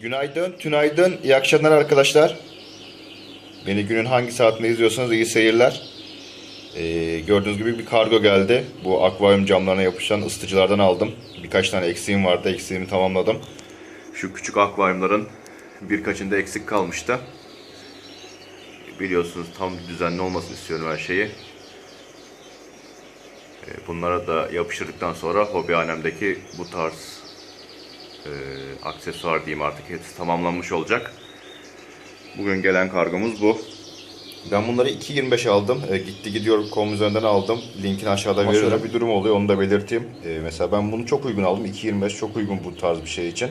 Günaydın, tünaydın, iyi akşamlar arkadaşlar. Beni günün hangi saatinde izliyorsanız iyi seyirler. Ee, gördüğünüz gibi bir kargo geldi. Bu akvaryum camlarına yapışan ısıtıcılardan aldım. Birkaç tane eksiğim vardı, eksiğimi tamamladım. Şu küçük akvaryumların birkaçında eksik kalmıştı. Biliyorsunuz tam düzenli olmasını istiyorum her şeyi. Ee, Bunlara da yapıştırdıktan sonra hobihanemdeki bu tarz e, aksesuar diyeyim artık hepsi tamamlanmış olacak. Bugün gelen kargomuz bu. Ben bunları 2.25 aldım. E, gitti gidiyor com üzerinden aldım. Linkini aşağıda Ama veririm. şöyle bir durum oluyor onu da belirteyim. E, mesela ben bunu çok uygun aldım. 2.25 çok uygun bu tarz bir şey için.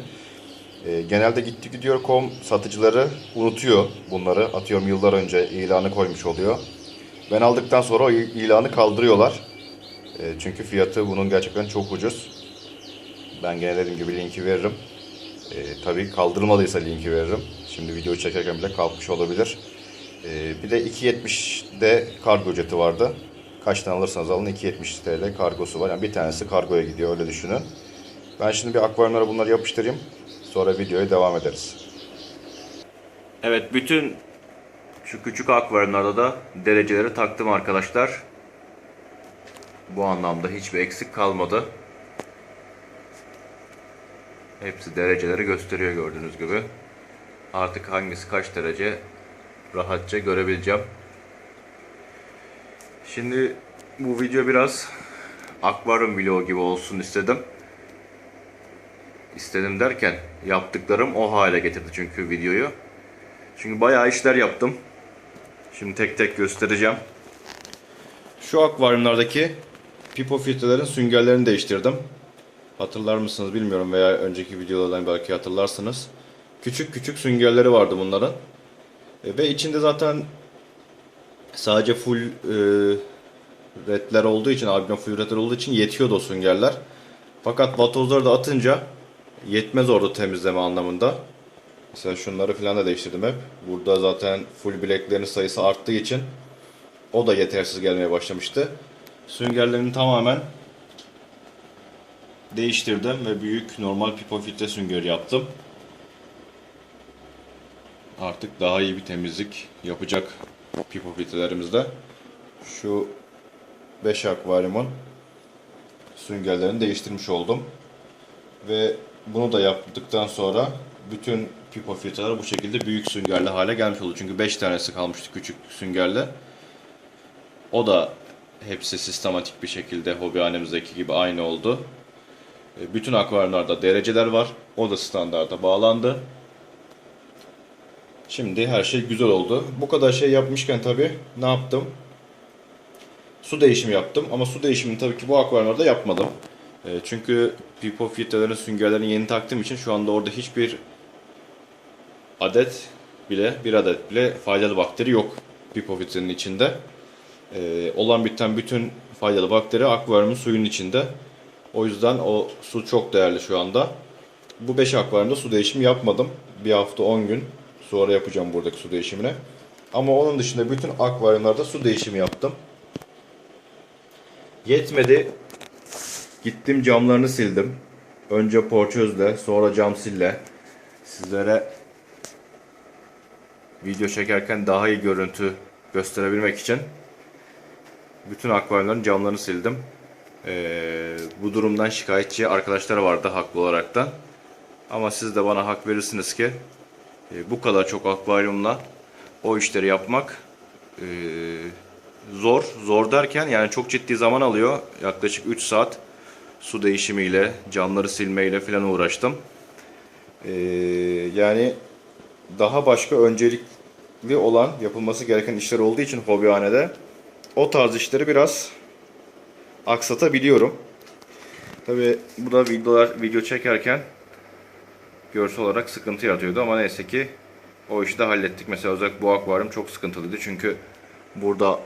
E, genelde gitti gidiyor com satıcıları unutuyor bunları. Atıyorum yıllar önce ilanı koymuş oluyor. Ben aldıktan sonra o ilanı kaldırıyorlar. E, çünkü fiyatı bunun gerçekten çok ucuz. Ben gene dediğim gibi linki veririm. Ee, tabii kaldırılmadıysa linki veririm. Şimdi videoyu çekerken bile kalkmış olabilir. Ee, bir de 2.70'de kargo ücreti vardı. Kaç tane alırsanız alın 2.70 TL kargosu var. Yani bir tanesi kargoya gidiyor öyle düşünün. Ben şimdi bir akvaryumlara bunları yapıştırayım. Sonra videoya devam ederiz. Evet bütün şu küçük akvaryumlarda da dereceleri taktım arkadaşlar. Bu anlamda hiçbir eksik kalmadı. Hepsi dereceleri gösteriyor gördüğünüz gibi. Artık hangisi kaç derece rahatça görebileceğim. Şimdi bu video biraz akvaryum vlogu gibi olsun istedim. İstedim derken yaptıklarım o hale getirdi çünkü videoyu. Çünkü bayağı işler yaptım. Şimdi tek tek göstereceğim. Şu akvaryumlardaki pipo filtrelerin süngerlerini değiştirdim. Hatırlar mısınız bilmiyorum veya önceki videolardan belki hatırlarsınız. Küçük küçük süngerleri vardı bunların. E, Ve içinde zaten sadece full e, redler olduğu için, albino full redler olduğu için yetiyordu o süngerler. Fakat vatozları da atınca yetmez orada temizleme anlamında. Mesela şunları falan da değiştirdim hep. Burada zaten full bileklerin sayısı arttığı için o da yetersiz gelmeye başlamıştı. Süngerlerini tamamen değiştirdim ve büyük normal pipo filtre süngeri yaptım. Artık daha iyi bir temizlik yapacak pipo filtrelerimizde. Şu 5 akvaryumun süngerlerini değiştirmiş oldum. Ve bunu da yaptıktan sonra bütün pipo filtreler bu şekilde büyük süngerli hale gelmiş oldu. Çünkü 5 tanesi kalmıştı küçük süngerle. O da hepsi sistematik bir şekilde hobihanemizdeki gibi aynı oldu. E, Bütün akvaryumlarda dereceler var. O da standarda bağlandı. Şimdi her şey güzel oldu. Bu kadar şey yapmışken tabii ne yaptım? Su değişimi yaptım ama su değişimini tabii ki bu akvaryumlarda yapmadım. E, Çünkü pipo filtrelerin süngerlerini yeni taktığım için şu anda orada hiçbir adet bile bir adet bile faydalı bakteri yok pipo filtrenin içinde. E, olan biten bütün faydalı bakteri akvaryumun suyun içinde. O yüzden o su çok değerli şu anda. Bu 5 akvaryumda su değişimi yapmadım. Bir hafta 10 gün sonra yapacağım buradaki su değişimini. Ama onun dışında bütün akvaryumlarda su değişimi yaptım. Yetmedi. Gittim camlarını sildim. Önce porçözle, sonra cam sille. Sizlere video çekerken daha iyi görüntü gösterebilmek için bütün akvaryumların camlarını sildim. Ee, bu durumdan şikayetçi arkadaşlar vardı haklı olarak da. Ama siz de bana hak verirsiniz ki e, bu kadar çok akvaryumla o işleri yapmak e, zor. Zor derken yani çok ciddi zaman alıyor. Yaklaşık 3 saat su değişimiyle, camları silmeyle falan uğraştım. E, yani daha başka öncelikli olan yapılması gereken işler olduğu için hobihanede o tarz işleri biraz aksatabiliyorum. Tabi bu da videolar video çekerken görsel olarak sıkıntı yaratıyordu ama neyse ki o işi de hallettik. Mesela özellikle bu akvaryum çok sıkıntılıydı çünkü burada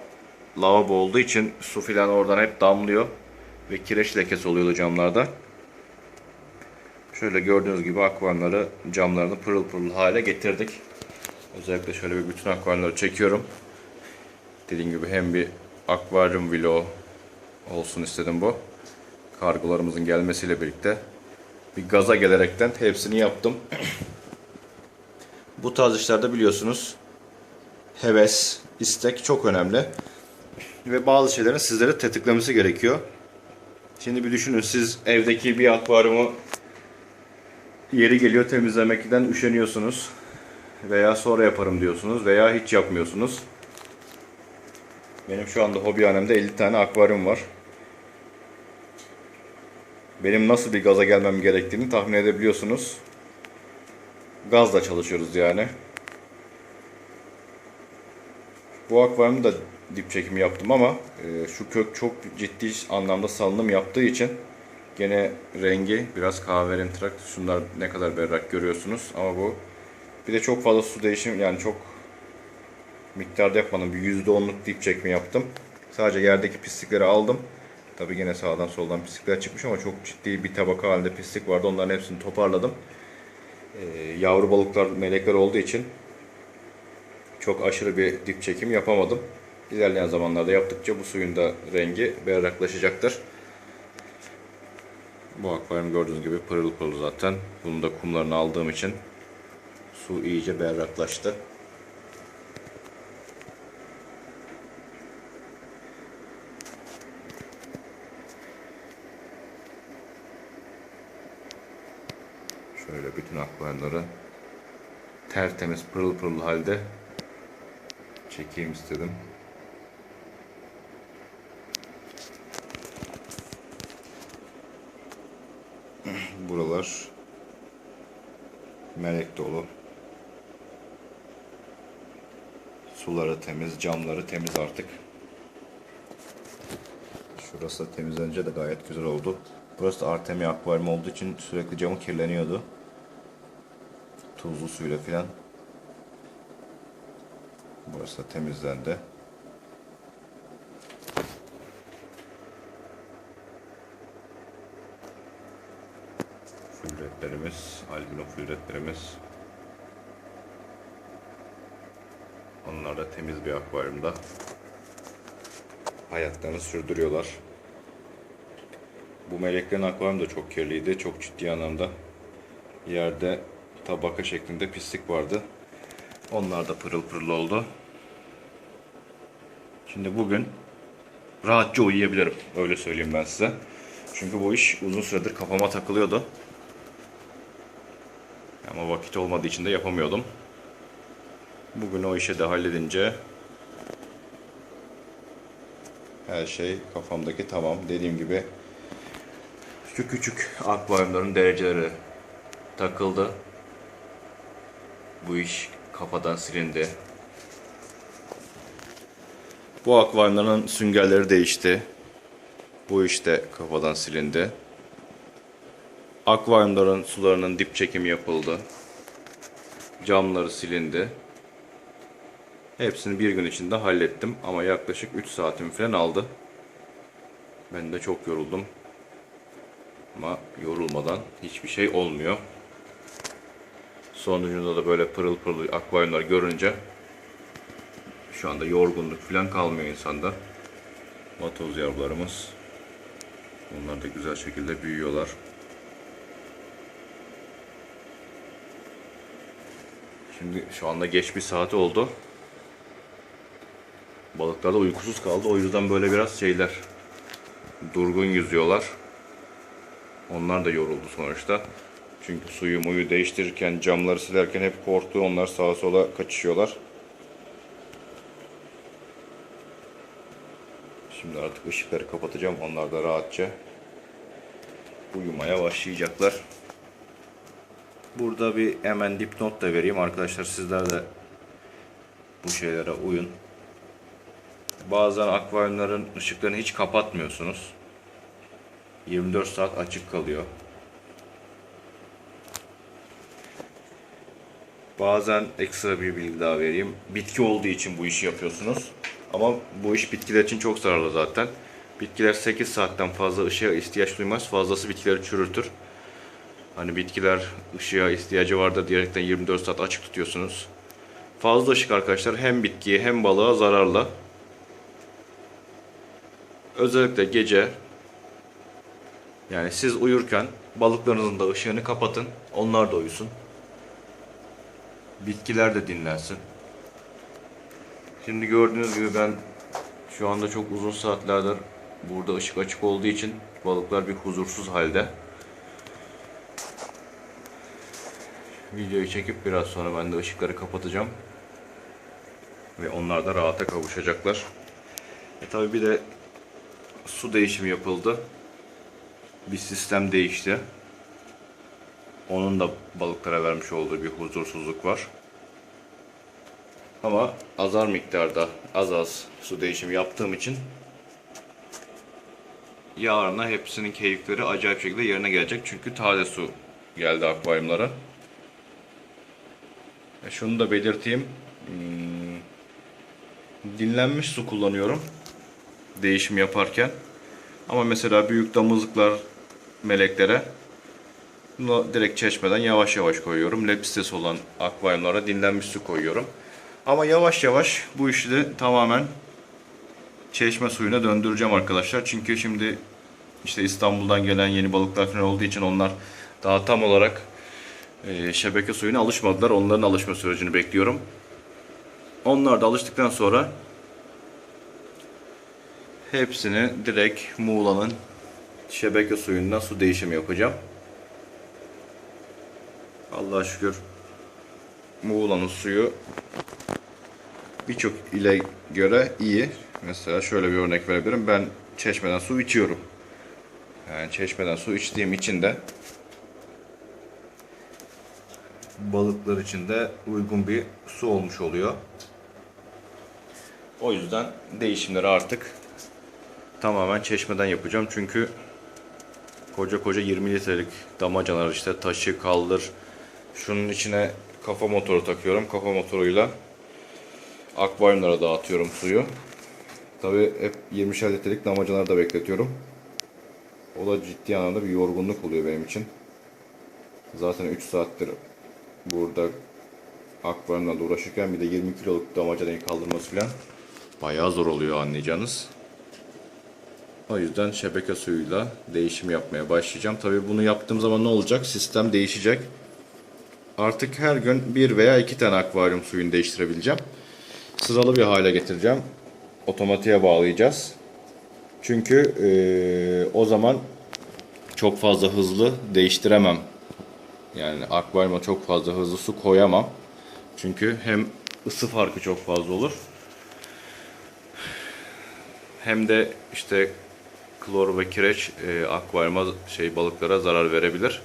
lavabo olduğu için su filan oradan hep damlıyor ve kireç lekesi oluyordu camlarda. Şöyle gördüğünüz gibi akvaryumları camlarını pırıl pırıl hale getirdik. Özellikle şöyle bir bütün akvaryumları çekiyorum. Dediğim gibi hem bir akvaryum vlogu olsun istedim bu. Kargolarımızın gelmesiyle birlikte bir gaza gelerekten hepsini yaptım. Bu tarz işlerde biliyorsunuz heves, istek çok önemli. Ve bazı şeylerin sizlere tetiklemesi gerekiyor. Şimdi bir düşünün siz evdeki bir akvaryumu yeri geliyor temizlemekten üşeniyorsunuz. Veya sonra yaparım diyorsunuz veya hiç yapmıyorsunuz. Benim şu anda hobihanemde 50 tane akvaryum var. Benim nasıl bir gaza gelmem gerektiğini tahmin edebiliyorsunuz. Gazla çalışıyoruz yani. Bu akvaryumda dip çekimi yaptım ama e, şu kök çok ciddi anlamda salınım yaptığı için gene rengi biraz kahverengi trak. Şunlar ne kadar berrak görüyorsunuz ama bu bir de çok fazla su değişim yani çok miktarda yapmadım. Bir %10'luk dip çekimi yaptım. Sadece yerdeki pislikleri aldım. Tabi yine sağdan soldan pislikler çıkmış ama çok ciddi bir tabaka halinde pislik vardı. Onların hepsini toparladım. Ee, yavru balıklar, melekler olduğu için çok aşırı bir dip çekim yapamadım. İlerleyen zamanlarda yaptıkça bu suyun da rengi berraklaşacaktır. Bu akvaryum gördüğünüz gibi pırıl pırıl zaten. Bunu da kumlarını aldığım için su iyice berraklaştı. Şöyle bütün akvaryumları tertemiz pırıl pırıl halde çekeyim istedim. Buralar melek dolu. Suları temiz, camları temiz artık. Şurası temizlenince de gayet güzel oldu. Burası da Artemia akvaryum olduğu için sürekli camı kirleniyordu. Tuzlu suyla filan. Burası da temizlendi. Flüretlerimiz, albino flüretlerimiz. Onlar da temiz bir akvaryumda hayatlarını sürdürüyorlar. Bu meleklerin akvaryum da çok kirliydi. Çok ciddi anlamda. Yerde tabaka şeklinde pislik vardı. Onlar da pırıl pırıl oldu. Şimdi bugün rahatça uyuyabilirim. Öyle söyleyeyim ben size. Çünkü bu iş uzun süredir kafama takılıyordu. Ama vakit olmadığı için de yapamıyordum. Bugün o işi de halledince her şey kafamdaki tamam. Dediğim gibi şu küçük akvaryumların dereceleri takıldı. Bu iş kafadan silindi. Bu akvaryumların süngerleri değişti. Bu iş de kafadan silindi. Akvaryumların sularının dip çekimi yapıldı. Camları silindi. Hepsini bir gün içinde hallettim ama yaklaşık 3 saatim falan aldı. Ben de çok yoruldum. Ama yorulmadan hiçbir şey olmuyor. Sonucunda da böyle pırıl pırıl akvaryumlar görünce şu anda yorgunluk falan kalmıyor insanda. Vatoz yavrularımız. Onlar da güzel şekilde büyüyorlar. Şimdi şu anda geç bir saat oldu. Balıklar da uykusuz kaldı. O yüzden böyle biraz şeyler durgun yüzüyorlar. Onlar da yoruldu sonuçta. Çünkü suyu muyu değiştirirken, camları silerken hep korktu. Onlar sağa sola kaçışıyorlar. Şimdi artık ışıkları kapatacağım. Onlar da rahatça uyumaya başlayacaklar. Burada bir hemen dipnot da vereyim arkadaşlar. Sizler de bu şeylere uyun. Bazen akvaryumların ışıklarını hiç kapatmıyorsunuz. 24 saat açık kalıyor. Bazen ekstra bir bilgi daha vereyim. Bitki olduğu için bu işi yapıyorsunuz. Ama bu iş bitkiler için çok zararlı zaten. Bitkiler 8 saatten fazla ışığa ihtiyaç duymaz. Fazlası bitkileri çürütür. Hani bitkiler ışığa ihtiyacı vardır diyerekten 24 saat açık tutuyorsunuz. Fazla ışık arkadaşlar hem bitkiye hem balığa zararlı. Özellikle gece yani siz uyurken balıklarınızın da ışığını kapatın. Onlar da uyusun. Bitkiler de dinlensin. Şimdi gördüğünüz gibi ben şu anda çok uzun saatlerdir burada ışık açık olduğu için balıklar bir huzursuz halde. Videoyu çekip biraz sonra ben de ışıkları kapatacağım. Ve onlar da rahata kavuşacaklar. E tabi bir de su değişimi yapıldı. Bir sistem değişti. Onun da balıklara vermiş olduğu bir huzursuzluk var. Ama azar miktarda az az su değişimi yaptığım için yarına hepsinin keyifleri acayip şekilde yerine gelecek. Çünkü taze su geldi akvaryumlara. E şunu da belirteyim. Hmm, dinlenmiş su kullanıyorum. Değişim yaparken. Ama mesela büyük damızlıklar meleklere bunu direkt çeşmeden yavaş yavaş koyuyorum. Lepistesi olan akvaryumlara dinlenmiş su koyuyorum. Ama yavaş yavaş bu işi de tamamen çeşme suyuna döndüreceğim arkadaşlar. Çünkü şimdi işte İstanbul'dan gelen yeni balıklar falan olduğu için onlar daha tam olarak e, şebeke suyuna alışmadılar. Onların alışma sürecini bekliyorum. Onlar da alıştıktan sonra hepsini direkt Muğla'nın şebeke suyundan su değişimi yapacağım. Allah'a şükür Muğla'nın suyu birçok ile göre iyi. Mesela şöyle bir örnek verebilirim. Ben çeşmeden su içiyorum. Yani çeşmeden su içtiğim için de balıklar için de uygun bir su olmuş oluyor. O yüzden değişimleri artık tamamen çeşmeden yapacağım. Çünkü koca koca 20 litrelik damacanalar işte taşı kaldır. Şunun içine kafa motoru takıyorum. Kafa motoruyla akvaryumlara dağıtıyorum suyu. Tabi hep 20'şer litrelik damacanalarda bekletiyorum. O da ciddi anlamda bir yorgunluk oluyor benim için. Zaten 3 saattir burada akvaryumlarla uğraşırken bir de 20 kiloluk damacanayı kaldırması falan bayağı zor oluyor anlayacağınız. O yüzden şebeke suyuyla değişim yapmaya başlayacağım. Tabi bunu yaptığım zaman ne olacak? Sistem değişecek. Artık her gün bir veya iki tane akvaryum suyunu değiştirebileceğim. Sıralı bir hale getireceğim. Otomatiğe bağlayacağız. Çünkü eee, o zaman çok fazla hızlı değiştiremem. Yani akvaryuma çok fazla hızlı su koyamam. Çünkü hem ısı farkı çok fazla olur. Hem de işte klor ve kireç e, akvaryuma şey balıklara zarar verebilir.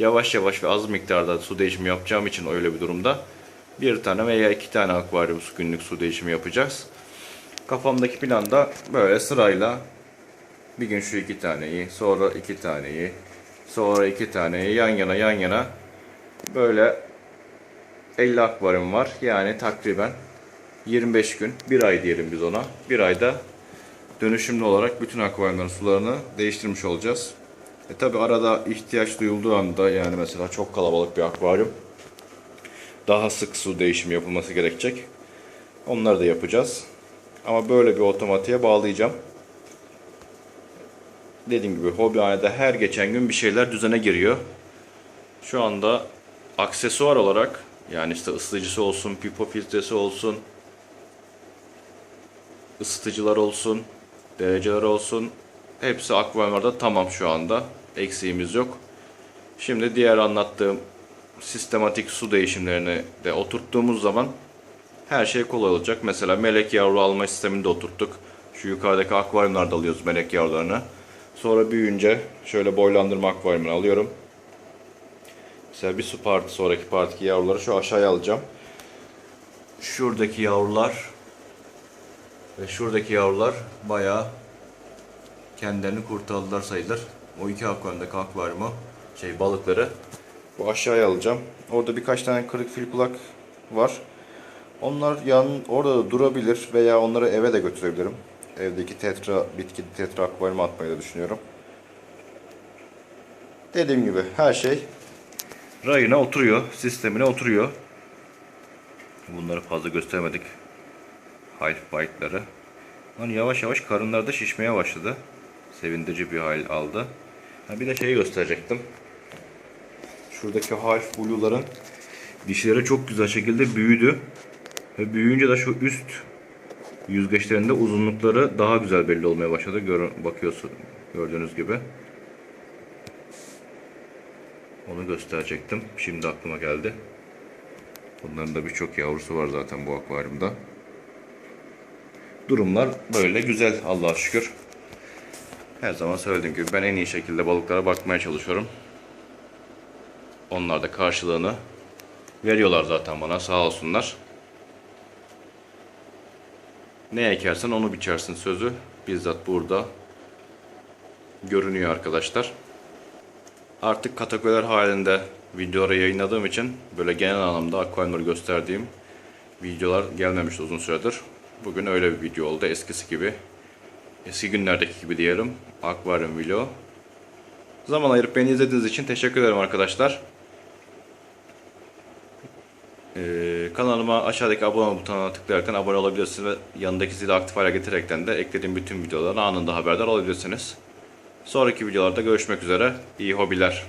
Yavaş yavaş ve az miktarda su değişimi yapacağım için öyle bir durumda bir tane veya iki tane akvaryum su günlük su değişimi yapacağız. Kafamdaki planda böyle sırayla bir gün şu iki taneyi, sonra iki taneyi, sonra iki taneyi yan yana yan yana böyle 50 akvaryum var. Yani takriben 25 gün, bir ay diyelim biz ona. Bir ayda dönüşümlü olarak bütün akvaryumların sularını değiştirmiş olacağız. E tabi arada ihtiyaç duyulduğu anda yani mesela çok kalabalık bir akvaryum daha sık su değişimi yapılması gerekecek. Onları da yapacağız. Ama böyle bir otomatiğe bağlayacağım. Dediğim gibi hobihanede her geçen gün bir şeyler düzene giriyor. Şu anda aksesuar olarak yani işte ısıtıcısı olsun, pipo filtresi olsun, ısıtıcılar olsun, dereceler olsun. Hepsi akvaryumlarda tamam şu anda. Eksiğimiz yok. Şimdi diğer anlattığım sistematik su değişimlerini de oturttuğumuz zaman her şey kolay olacak. Mesela melek yavru alma sistemini de oturttuk. Şu yukarıdaki akvaryumlarda alıyoruz melek yavrularını. Sonra büyüyünce şöyle boylandırma akvaryumunu alıyorum. Mesela bir su parti sonraki partiki yavruları şu aşağıya alacağım. Şuradaki yavrular ve şuradaki yavrular bayağı kendilerini kurtardılar sayılır. O iki akvaryumdaki akvaryumu şey balıkları bu aşağıya alacağım. Orada birkaç tane kırık fil kulak var. Onlar yan orada da durabilir veya onları eve de götürebilirim. Evdeki tetra bitki tetra akvaryuma atmayı da düşünüyorum. Dediğim gibi her şey rayına oturuyor, sistemine oturuyor. Bunları fazla göstermedik. Half bite'ları. Lan yavaş yavaş karınları da şişmeye başladı. Sevindirici bir hal aldı. Ha bir de şeyi gösterecektim. Şuradaki half blue'ların Dişleri çok güzel şekilde büyüdü. Ve büyüyünce de şu üst yüzgeçlerinde uzunlukları daha güzel belli olmaya başladı. Gör, bakıyorsun gördüğünüz gibi. Onu gösterecektim. Şimdi aklıma geldi. Bunların da birçok yavrusu var zaten bu akvaryumda. Durumlar böyle güzel Allah'a şükür. Her zaman söylediğim gibi ben en iyi şekilde balıklara bakmaya çalışıyorum. Onlar da karşılığını veriyorlar zaten bana sağ olsunlar. Ne ekersen onu biçersin sözü bizzat burada görünüyor arkadaşlar. Artık kategoriler halinde videoları yayınladığım için böyle genel anlamda akvaryumları gösterdiğim videolar gelmemişti uzun süredir. Bugün öyle bir video oldu eskisi gibi. Eski günlerdeki gibi diyelim. Akvaryum video. Zaman ayırıp beni izlediğiniz için teşekkür ederim arkadaşlar. Ee, kanalıma aşağıdaki abone butonuna tıklayarak abone olabilirsiniz ve yanındaki zili aktif hale getirerekten de eklediğim bütün videolardan anında haberdar olabilirsiniz. Sonraki videolarda görüşmek üzere. İyi hobiler.